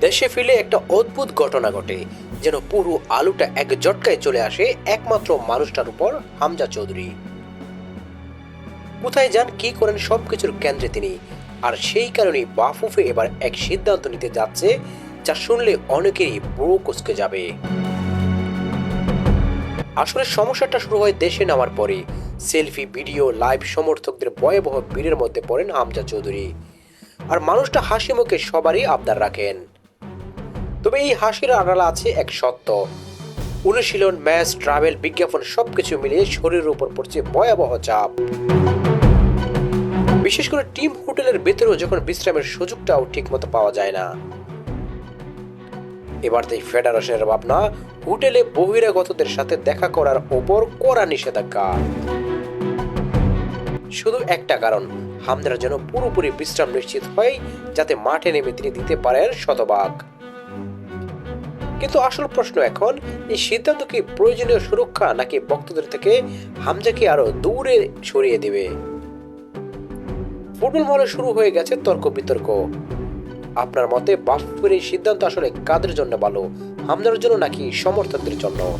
দেশে ফিরে একটা অদ্ভুত ঘটনা ঘটে, যেন পুরো আলুটা এক জটকায় চলে আসে একমাত্র মানুষটার উপর, হামজা চৌধুরী। কোথায় যান, কি করেন, সবকিছুর কেন্দ্রে তিনি। আর সেই কারণেই বাফুফে এবার এক সিদ্ধান্ত নিতে যাচ্ছে, যা শুনলে অনেকেরই বুড়ো কুচকে যাবে। আসলে সমস্যাটা শুরু হয় দেশে নামার পরে। সেলফি, ভিডিও, লাইভ সমর্থকদের ভয়াবহ ভিড়ের মধ্যে পড়েন হামজা চৌধুরী। আর মানুষটা হাসি মুখে সবারই আবদার রাখেন। তবে এই হাসির আড়ালে আছে এক সত্য। অনুশীলন, ম্যাচ, ট্রাভেল, বিজ্ঞাপন সবকিছু মিলিয়ে শরীরের উপর পড়ছে ভয়াবহ চাপ। বিশেষ করে টিম হোটেলের ভেতরেও যখন বিশ্রামের সুযোগটাও ঠিকমতো পাওয়া যায় না। এবার তাই ফেডারেশনের ভাবনা, হোটেলে বহিরাগতদের সাথে দেখা করার ওপর কড়া নিষেধাজ্ঞা। শুধু একটা কারণ, হামদার যেন পুরোপুরি বিশ্রাম নিশ্চিত হয়, যাতে মাঠে নেমে তিনি দিতে পারেন শতভাগ। কিন্তু আসল প্রশ্ন এখন, এই সিদ্ধান্ত কি প্রয়োজনীয় সুরক্ষা নাকি ভক্তদের থেকে হামজাকে আরও দূরে সরিয়ে দেবে? ফুটবল মহলে শুরু হয়ে গেছে তর্ক বিতর্ক। আপনার মতে বাফুফের এই সিদ্ধান্ত আসলে কাদের জন্য ভালো? হামদার জন্য নাকি সমর্থকদের জন্য?